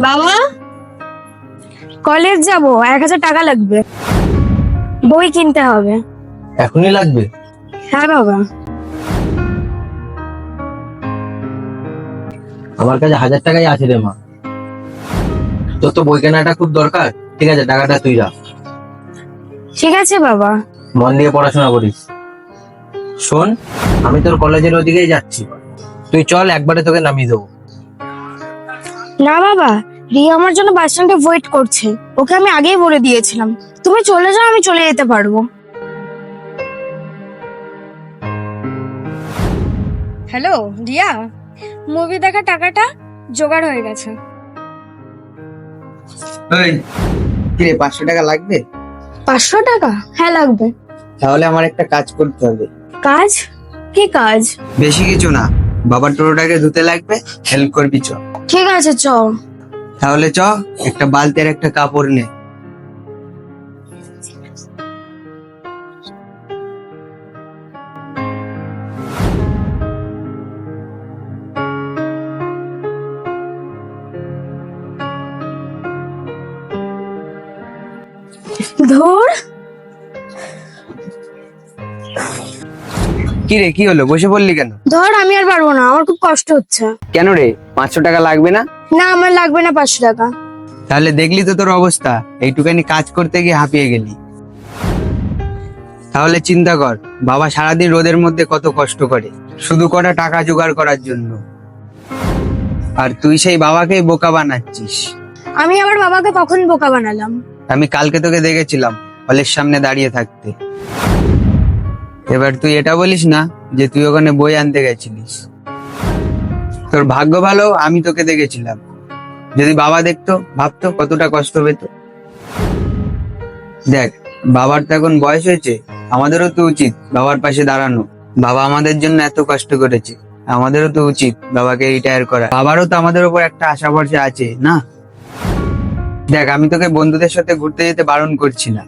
বাবা? কলেজ যাব এক হাজার টাকা লাগবে। বই কিনতে হবে। এখনই লাগবে? হ্যাঁ বাবা। আমার কাছে হাজার টাকাই আছে রে মা। তোর তো বই কেনাটা খুব দরকার। ঠিক আছে টাকাটা তুই রাখ। ঠিক আছে বাবা। মন দিয়ে পড়াশোনা করিস। শোন আমি তোর কলেজের ওদিকেই যাচ্ছি। তুই চল একবারে তোকে নামিয়ে দেবো। না বাবা রিয়া আমার জন্য বাস স্ট্যান্ডে ওয়েট করছে। ওকে আমি আগেই বলে দিয়েছিলাম। তুমি চলে যাও আমি চলে যেতে পারব। হ্যালো রিয়া মুভি দেখা টাকাটা জোগাড় হয়ে গেছে। ওই কিরে পাঁচশো টাকা লাগবে? পাঁচশো টাকা? হ্যাঁ লাগবে। তাহলে আমার একটা কাজ করতে হবে। কাজ? কি কাজ? বেশি কিছু না। বাবার টোটোটাকে ধুতে লাগবে হেল্প করবি চ। ঠিক আছে চ। তাহলে চ একটা বালতি আর একটা কাপড় নে। ধুর। কি রে কি হলো? বসে পড়লি কেন? ধর আমি আর পারব না আমার খুব কষ্ট হচ্ছে। কেন রে? পাঁচশো টাকা লাগবে না? না আমার লাগবে না পাঁচশো টাকা। তাহলে দেখলি তো তোর অবস্থা। এইটুকানি কাজ করতে গিয়ে হাঁপিয়ে গেলি। তাহলে চিন্তা কর বাবা সারাদিন রোদের মধ্যে কত কষ্ট করে। শুধু কটা টাকা জোগাড় করার জন্য। আর তুই সেই বাবাকেই বোকা বানাচ্ছিস। আমি আমার বাবাকে কখন বোকা বানালাম? আমি কালকে তোকে দেখেছিলাম হলের সামনে দাঁড়িয়ে থাকতে। এবার তুই এটা বলিস না যে তুই ওখানে বই আনতে গেছিলিস। তোর ভাগ্য ভালো, আমি তোকে দেখেছিলাম। যদি বাবা দেখতো, ভাবতো কতটা কষ্ট পেত। দেখ, বাবার তো এখন বয়স হয়েছে, আমাদেরও তো উচিত বাবার পাশে দাঁড়ানো। বাবা আমাদের জন্য এত কষ্ট করেছে, আমাদেরও তো উচিত বাবাকে রিটায়ার করা। বাবারও তো আমাদের উপর একটা আশা ভরসা আছে, না? দেখ, আমি তোকে বন্ধুদের সাথে ঘুরতে যেতে বারণ করছি না।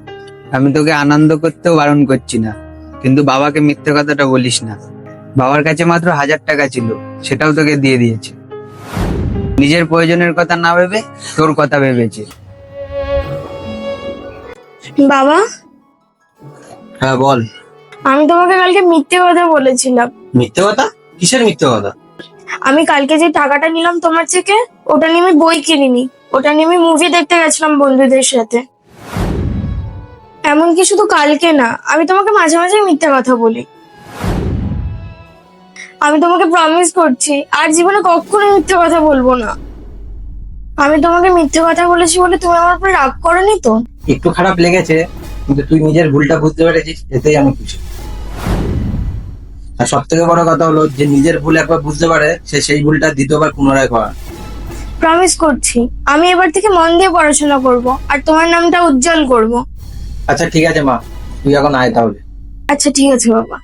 আমি তোকে আনন্দ করতেও বারণ করছি না। কিন্তু বাবাকে মিথ্যে কথাটা বলিস না। বাবার কাছে মাত্র হাজার টাকা ছিল সেটাও তোকে দিয়ে দিয়েছে। নিজের প্রয়োজনের কথা না ভেবে তোর কথা ভেবেছে। বাবা? হ্যাঁ বল। আমি তোমাকে কালকে মিথ্যে কথা বলেছিলাম। মিথ্যে কথা? কিসের মিথ্যে কথা? আমি কালকে যে টাকাটা নিলাম তোমার থেকে ওটা নিয়ে আমি বই কিনিনি। ওটা নিয়ে আমি মুভি দেখতে গেছিলাম বন্ধুদের সাথে। এমনকি শুধু কালকে না? আমি তোমাকে মাঝে মাঝে মিথ্যে কথা বলি। আমি তোমাকে প্রমিস করছি আর জীবনে কখনো মিথ্যে কথা বলব না। আমি তোমাকে মিথ্যে কথা বলেছি বলে তুমি আমার উপরে রাগ করনি তো? একটু খারাপ লেগেছে কিন্তু তুই নিজের ভুলটা বুঝতে পেরেছিস এতেই আমি খুশি। আর সব থেকে বড় কথা হলো যে নিজের ভুল একবার বুঝতে পারে সে সেই ভুলটা দ্বিতীয়বার পুনরায় করা। প্রমিস করছি আমি এবার থেকে মন দিয়ে পড়াশোনা করব আর তোমার নামটা উজ্জ্বল করব। আচ্ছা ঠিক আছে মা। তুই এখন আয় তাহলে। আচ্ছা ঠিক আছে বাবা।